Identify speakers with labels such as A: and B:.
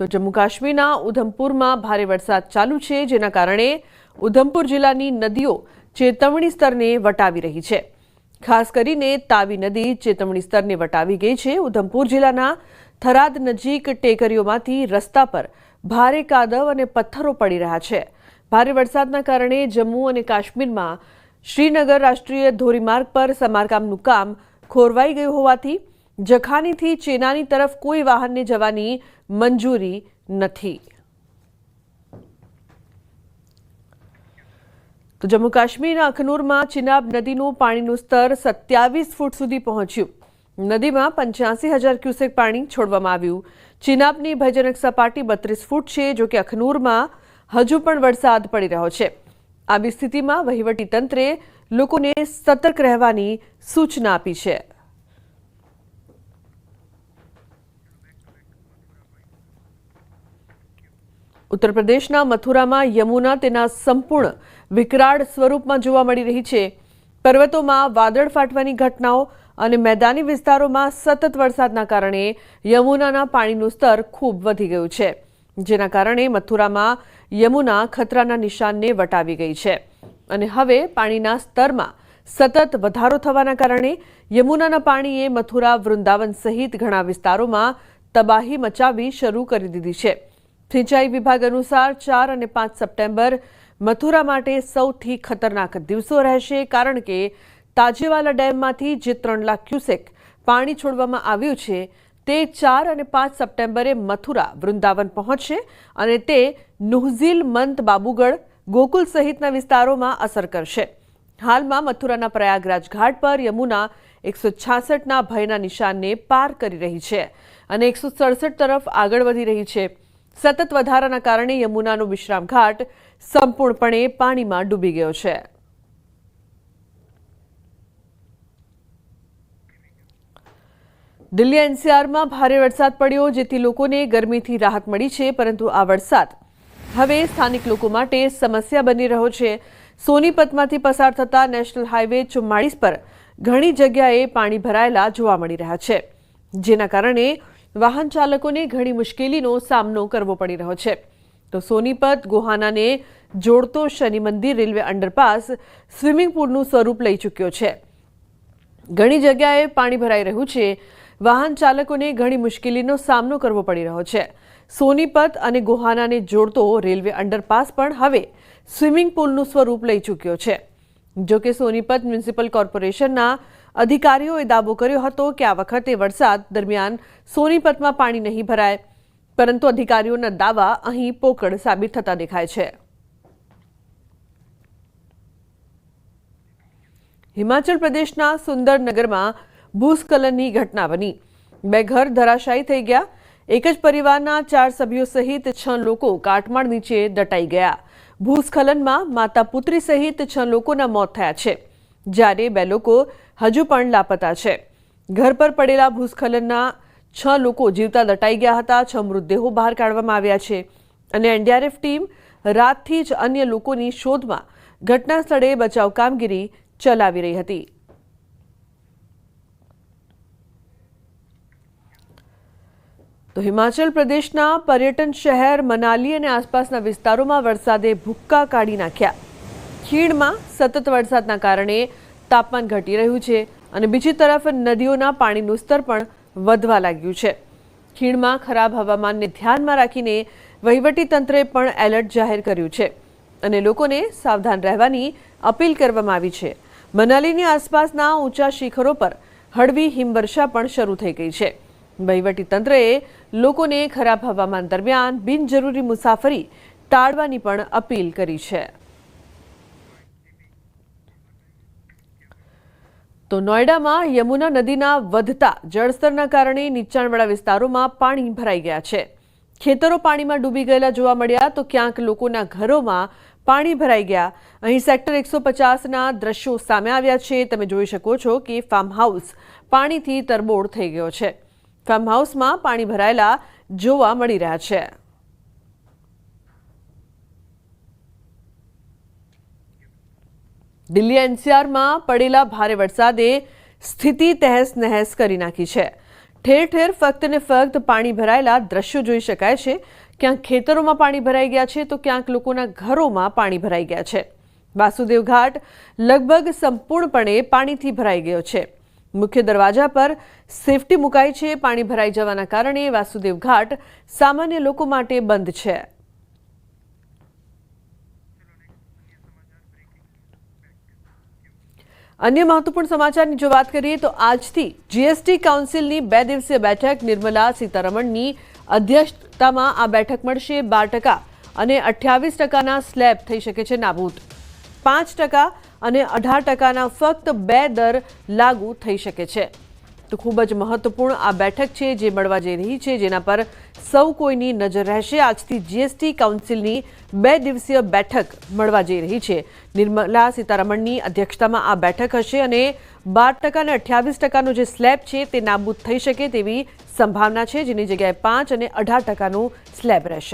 A: તો જમ્મુ કાશ્મીરના ઉધમપુરમાં ભારે વરસાદ ચાલુ છે, જેના કારણે ઉધમપુર જિલ્લાની નદીઓ ચેતવણી સ્તરને વટાવી રહી છે. ખાસ કરીને તાવી નદી ચેતવણી સ્તરને વટાવી ગઈ છે. ઉધમપુર જિલ્લાના થરાદ નજીક ટેકરીઓમાંથી રસ્તા પર ભારે કાદવ અને પથ્થરો પડી રહ્યા છે. ભારે વરસાદના કારણે જમ્મુ અને કાશ્મીરમાં શ્રીનગર રાષ્ટ્રીય ધોરીમાર્ગ પર સમારકામનું કામ ખોરવાઈ ગયું હોવાથી જખાનીથી ચેનાની તરફ કોઈ વાહનને જવાની મંજૂરી નથી. તો જમ્મુ કાશ્મીરના અખનૂરમાં ચિનાબ નદીનું પાણીનું સ્તર સત્યાવીસ ફૂટ સુધી પહોંચ્યું. નદીમાં પંચ્યાસી હજાર ક્યુસેક પાણી છોડવામાં આવ્યું. ચિનાબની ભયજનક સપાટી બત્રીસ ફૂટ છે, જો કે અખનૂરમાં હજુ પણ વરસાદ પડી રહ્યો છે. આવી સ્થિતિમાં વહીવટી તંત્રે લોકોને સતર્ક રહેવાની સૂચના આપી છે. ઉત્તર પ્રદેશના મથુરામાં યમુના તેના સંપૂર્ણ વિકરાળ સ્વરૂપમાં જોવા મળી રહી છે. પર્વતોમાં વાદળ ફાટવાની ઘટનાઓ અને મેદાની વિસ્તારોમાં સતત વરસાદના કારણે યમુનાના પાણીનું સ્તર ખૂબ વધી ગયું છે, જેના કારણે મથુરામાં યમુના ખતરાના નિશાનને વટાવી ગઈ છે. અને હવે પાણીના સ્તરમાં સતત વધારો થવાના કારણે યમુનાના પાણીએ મથુરા, વૃંદાવન સહિત ઘણા વિસ્તારોમાં તબાહી મચાવી શરૂ કરી દીધી છે. સિંચાઈ વિભાગ અનુસાર ચાર અને પાંચ સપ્ટેમ્બર મથુરા માટે સૌથી ખતરનાક દિવસો રહેશે, કારણ કે તાજેવાલા ડેમમાંથી જે ત્રણ લાખ ક્યુસેક પાણી છોડવામાં આવ્યું છે, તે ચાર અને પાંચ સપ્ટેમ્બરે મથુરા, વૃંદાવન પહોંચશે અને તે નુહઝીલ મંત બાબુગઢ, ગોકુલ સહિતના વિસ્તારોમાં અસર કરશે. હાલમાં મથુરાના પ્રયાગરાજ ઘાટ પર યમુના એકસો છાસઠના ભયના નિશાનને પાર કરી રહી છે અને એકસો સડસઠ તરફ આગળ વધી રહી છે. સતત વધારાના કારણે યમુનાનો વિશ્રામ ઘાટ સંપૂર્ણપણે પાણીમાં ડૂબી ગયો છે. દિલ્હી એનસીઆરમાં ભારે વરસાદ પડ્યો, જેથી લોકોને ગરમીથી રાહત મળી છે, પરંતુ આ વરસાદ હવે સ્થાનિક લોકો માટે સમસ્યા બની રહ્યો છે. સોનીપતમાંથી પસાર થતા નેશનલ હાઈવે ચુમ્માળીસ પર ઘણી જગ્યાએ પાણી ભરાયેલા જોવા મળી રહ્યા છે, જેના કારણે વાહન ચાલકોને ઘણી મુશ્કેલીનો સામનો કરવો પડી રહ્યો છે. તો સોનીપત ગોહાનાને જોડતો શનિ મંદિર રેલવે અંડરપાસ સ્વિમિંગ પુલનું સ્વરૂપ લઈ ચૂક્યો છે. ઘણી જગ્યાએ પાણી ભરાઈ રહ્યું છે. વાહન ચાલકોને ઘણી મુશ્કેલીનો સામનો કરવો પડી રહ્યો છે. સોનીપત અને ગોહાનાને જોડતો રેલવે અંડરપાસ પણ હવે સ્વિમિંગ પુલનું સ્વરૂપ લઈ ચૂક્યો છે. જો કે સોનીપત મ્યુનિસિપલ કોર્પોરેશનના અધિકારીઓએ દાવો કર્યો હતો કે આ વખતે વરસાદ દરમિયાન સોનીપતમાં પાણી નહીં ભરાય, પરંતુ અધિકારીઓના દાવા અહીં પોકળ સાબિત થતા દેખાય છે. હિમાચલ પ્રદેશના સુંદરનગરમાં ભૂસ્ખલનની ઘટના બની. બે ઘર ધરાશાયી થઈ ગયા. એક જ પરિવારના ચાર સભ્યો સહિત છ લોકો કાટમાળ નીચે દટાઈ ગયા. ભૂસ્ખલનમાં માતા પુત્રી સહિત છ લોકોના મોત થયા છે. જ્યારે બે લોકો હજુ પણ લાપતા છે. ઘર પર પડેલા ભૂસ્ખલનના છ લોકો જીવતા દટાઈ ગયા હતા. છ મૃતદેહો બહાર કાઢવામાં આવ્યા છે અને એનડીઆરએફ ટીમ રાતથી જ અન્ય લોકોની શોધમાં ઘટના સ્થળે બચાવ કામગીરી ચલાવી રહી હતી. તો હિમાચલ પ્રદેશના પર્યટન શહેર મનાલી અને આસપાસના વિસ્તારોમાં વરસાદે ભૂક્કા કાઢી નાખ્યા. ખીણમાં સતત વરસાદના કારણે તાપમાન ઘટી રહ્યું છે અને બીજી તરફ નદીઓના પાણીનું સ્તર પણ વધવા લાગ્યું છે. ખીણમાં ખરાબ હવામાનને ધ્યાનમાં રાખીને વહીવટી તંત્રે પણ એલર્ટ જાહેર કર્યું છે અને લોકોને સાવધાન રહેવાની અપીલ કરવામાં આવી છે. મનાલીની આસપાસના ઊંચા શિખરો પર હળવી હિમવર્ષા પણ શરૂ થઈ ગઈ છે. વહીવટી તંત્રએ લોકોને ખરાબ હવામાન દરમિયાન બિનજરૂરી મુસાફરી ટાળવાની પણ અપીલ કરી છે. તો નોઈડામાં યમુના નદીના વધતા જળસ્તરના કારણે નીચાણવાળા વિસ્તારોમાં પાણી ભરાઈ ગયા છે. ખેતરો પાણીમાં ડૂબી ગયેલા જોવા મળ્યા તો ક્યાંક લોકોના ઘરોમાં પાણી ભરાઈ ગયા. અહીં સેક્ટર એકસો પચાસના દ્રશ્યો સામે આવ્યા છે. તમે જોઈ શકો છો કે ફાર્મ હાઉસ પાણીથી તરબોળ થઈ ગયો છે. ફાર્મ હાઉસમાં પાણી ભરાયેલા જોવા મળી રહ્યા છે. દિલ્હી એનસીઆરમાં પડેલા ભારે વરસાદે સ્થિતિ તહેસ નહેસ કરી નાખી છે. ઠેર ઠેર ફક્ત ને ફક્ત પાણી ભરાયેલા દ્રશ્યો જોઈ શકાય છે. ક્યાંક ખેતરોમાં પાણી ભરાઈ ગયા છે તો ક્યાંક લોકોના ઘરોમાં પાણી ભરાઈ ગયા છે. વાસુદેવ ઘાટ લગભગ સંપૂર્ણપણે પાણીથી ભરાઈ ગયો છે. મુખ્ય દરવાજા પર સેફટી મુકાઈ છે, પાણી ભરાઈ જવાના કારણે વાસુદેવ ઘાટ સામાન્ય લોકો માટે બંધ છે. અન્ય મહત્વપૂર્ણ સમાચારની જો વાત કરીએ તો આજથી જીએસટી કાઉન્સિલની બે દિવસીય બેઠક નિર્મલા સીતારમણની અધ્યક્ષતામાં આ બેઠક મળશે બાર ટકા અને અઠ્યાવીસ ટકાના સ્લેબ થઈ શકે છે નાબૂદ. પાંચ ટકા અને અઢાર ટકાના ફક્ત બે દર લાગુ થઈ શકે છે. તો ખૂબ જ મહત્વપૂર્ણ આ બેઠક છે જે મળવા જઈ રહી છે, જેના પર સૌ કોઈની નજર રહેશે. આજથી જીએસટી કાઉન્સિલની બે દિવસીય બેઠક મળવા જઈ રહી છે. નિર્મલા સીતારમણની અધ્યક્ષતામાં આ બેઠક હશે અને બાર ટકા અને અઠ્યાવીસ ટકાનો જે સ્લેબ છે તે નાબૂદ થઈ શકે તેવી સંભાવના છે, જેની જગ્યાએ પાંચ અને અઢાર ટકાનું સ્લેબ રહેશે.